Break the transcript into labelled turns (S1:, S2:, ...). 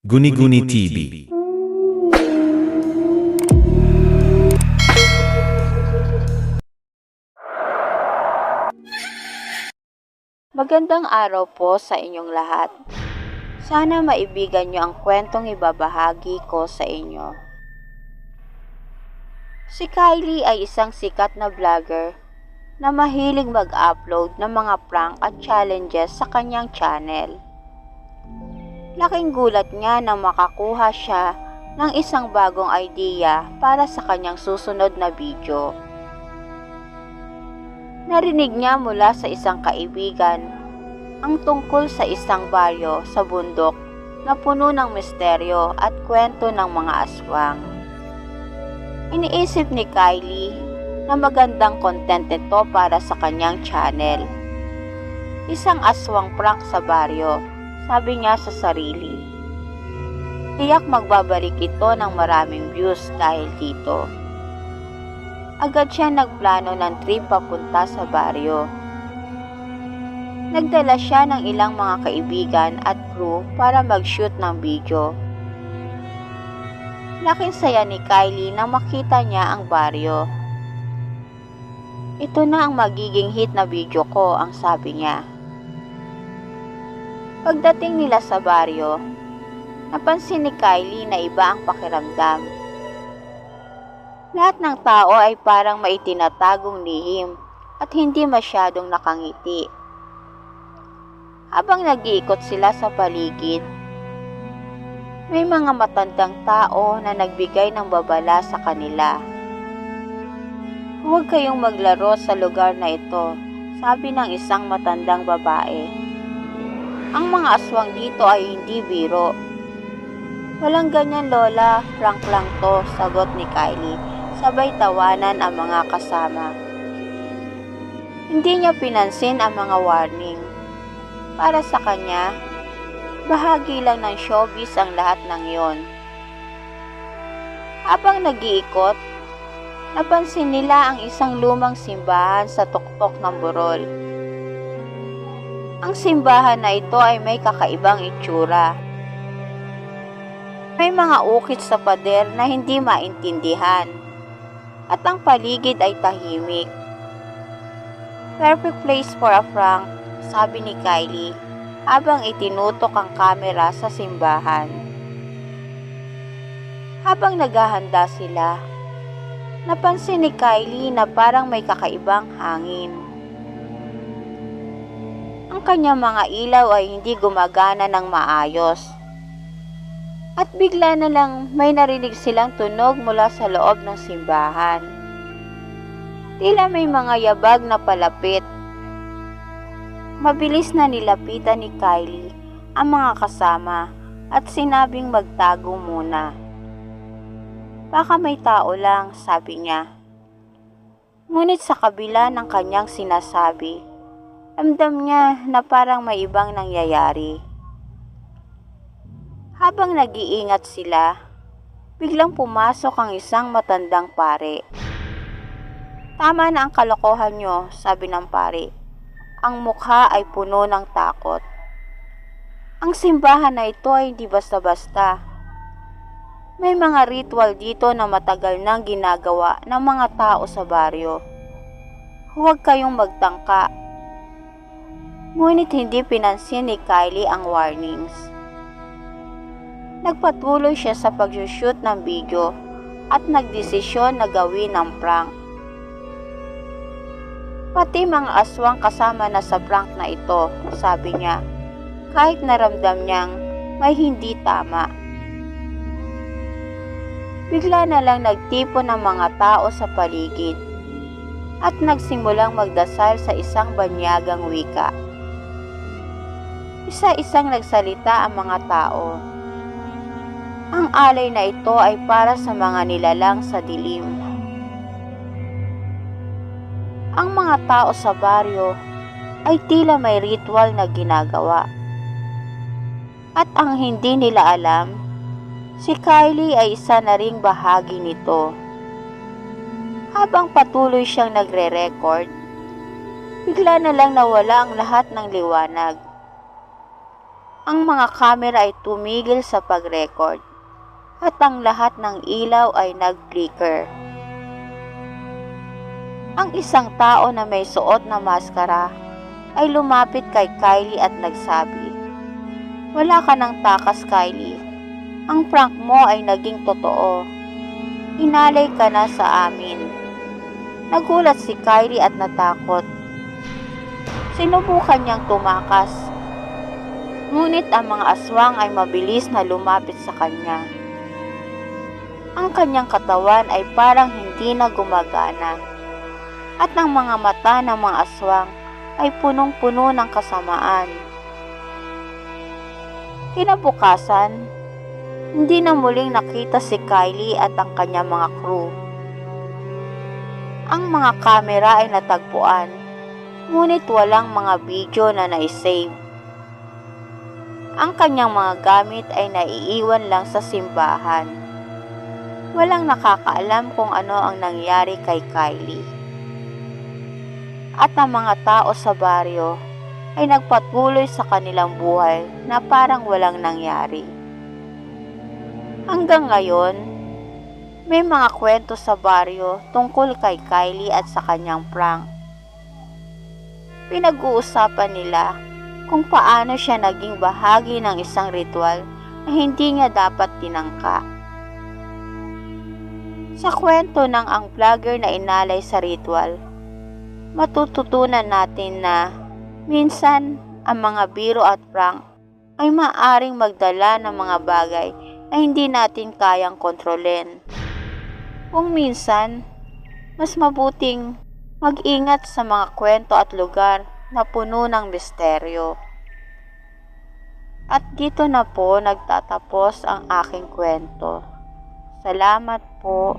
S1: Guni-Guni TV.
S2: Magandang araw po sa inyong lahat. Sana maibigan niyo ang kwentong ibabahagi ko sa inyo. Si Kylie ay isang sikat na vlogger na mahilig mag-upload ng mga prank at challenges sa kanyang channel. Laking gulat niya nang makakuha siya ng isang bagong idea para sa kanyang susunod na video. Narinig niya mula sa isang kaibigan ang tungkol sa isang baryo sa bundok na puno ng misteryo at kwento ng mga aswang. Iniisip ni Kylie na magandang content ito para sa kanyang channel. Isang aswang prank sa baryo, sabi niya sa sarili. Tiyak magbabalik ito ng maraming views dahil dito. Agad siya nagplano ng trip papunta sa baryo. Nagdala siya ng ilang mga kaibigan at crew para mag-shoot ng video. Laking saya ni Kylie nang makita niya ang baryo. Ito na ang magiging hit na video ko, ang sabi niya. Pagdating nila sa baryo, napansin ni Kylie na iba ang pakiramdam. Lahat ng tao ay parang may tinatagong lihim at hindi masyadong nakangiti. Habang nag-iikot sila sa paligid, may mga matandang tao na nagbigay ng babala sa kanila. Huwag kayong maglaro sa lugar na ito, sabi ng isang matandang babae. Ang mga aswang dito ay hindi biro. Walang ganyan lola, prank lang to, sagot ni Kylie sabay tawanan ang mga kasama. Hindi niya pinansin ang mga warning. Para sa kanya, bahagi lang ng showbiz ang lahat ng yon. Habang nag-iikot, napansin nila ang isang lumang simbahan sa tuktok ng burol. Ang simbahan na ito ay may kakaibang itsura. May mga ukit sa pader na hindi maintindihan at ang paligid ay tahimik. Perfect place for a prank, sabi ni Kylie habang itinutok ang kamera sa simbahan. Habang naghahanda sila, napansin ni Kylie na parang may kakaibang hangin. Ang kanyang mga ilaw ay hindi gumagana ng maayos. At bigla na lang may narinig silang tunog mula sa loob ng simbahan. Tila may mga yabag na palapit. Mabilis na nilapitan ni Kylie ang mga kasama at sinabing magtago muna. Baka may tao lang, sabi niya. Ngunit sa kabila ng kanyang sinasabi, ramdam niya na parang may ibang nangyayari. Habang nag-iingat sila, biglang pumasok ang isang matandang pare. Tama na ang kalokohan nyo, sabi ng pare. Ang mukha ay puno ng takot. Ang simbahan na ito ay hindi basta-basta. May mga ritual dito na matagal nang ginagawa ng mga tao sa baryo. Huwag kayong magtangka. Ngunit hindi pinansin ni Kylie ang warnings. Nagpatuloy siya sa pag-shoot ng video at nagdesisyon na gawin ang prank. Pati mga aswang kasama na sa prank na ito, sabi niya, kahit naramdam niyang may hindi tama. Bigla na lang nagtipon ng mga tao sa paligid at nagsimulang magdasal sa isang banyagang wika. Isa-isang nagsalita ang mga tao. Ang alay na ito ay para sa mga nilalang sa dilim. Ang mga tao sa baryo ay tila may ritual na ginagawa. At ang hindi nila alam, si Kylie ay isa na ring bahagi nito. Habang patuloy siyang nagre-record, bigla na lang nawala ang lahat ng liwanag. Ang mga kamera ay tumigil sa pag-record at ang lahat ng ilaw ay nag-flicker. Ang isang tao na may suot na maskara ay lumapit kay Kylie at nagsabi, Wala ka ng takas, Kylie. Ang prank mo ay naging totoo. Inalay ka na sa amin. Nagulat si Kylie at natakot. Sinubukan niyang tumakas. Ngunit ang mga aswang ay mabilis na lumapit sa kanya. Ang kanyang katawan ay parang hindi na gumagana. At ang mga mata ng mga aswang ay punong-puno ng kasamaan. Kinabukasan, hindi na muling nakita si Kylie at ang kanyang mga crew. Ang mga kamera ay natagpuan, ngunit walang mga video na naisave. Ang kanyang mga gamit ay naiiwan lang sa simbahan. Walang nakakaalam kung ano ang nangyari kay Kylie. At ang mga tao sa baryo ay nagpatuloy sa kanilang buhay na parang walang nangyari. Hanggang ngayon, may mga kwento sa baryo tungkol kay Kylie at sa kanyang prank. Pinag-uusapan nila kung paano siya naging bahagi ng isang ritual na hindi niya dapat tinangka. Sa kwento ng ang vlogger na inalay sa ritual, matututunan natin na minsan ang mga biro at prank ay maaring magdala ng mga bagay na hindi natin kayang kontrolin. Kung minsan, mas mabuting mag-ingat sa mga kwento at lugar na puno ng misteryo. At dito na po nagtatapos ang aking kwento. Salamat po.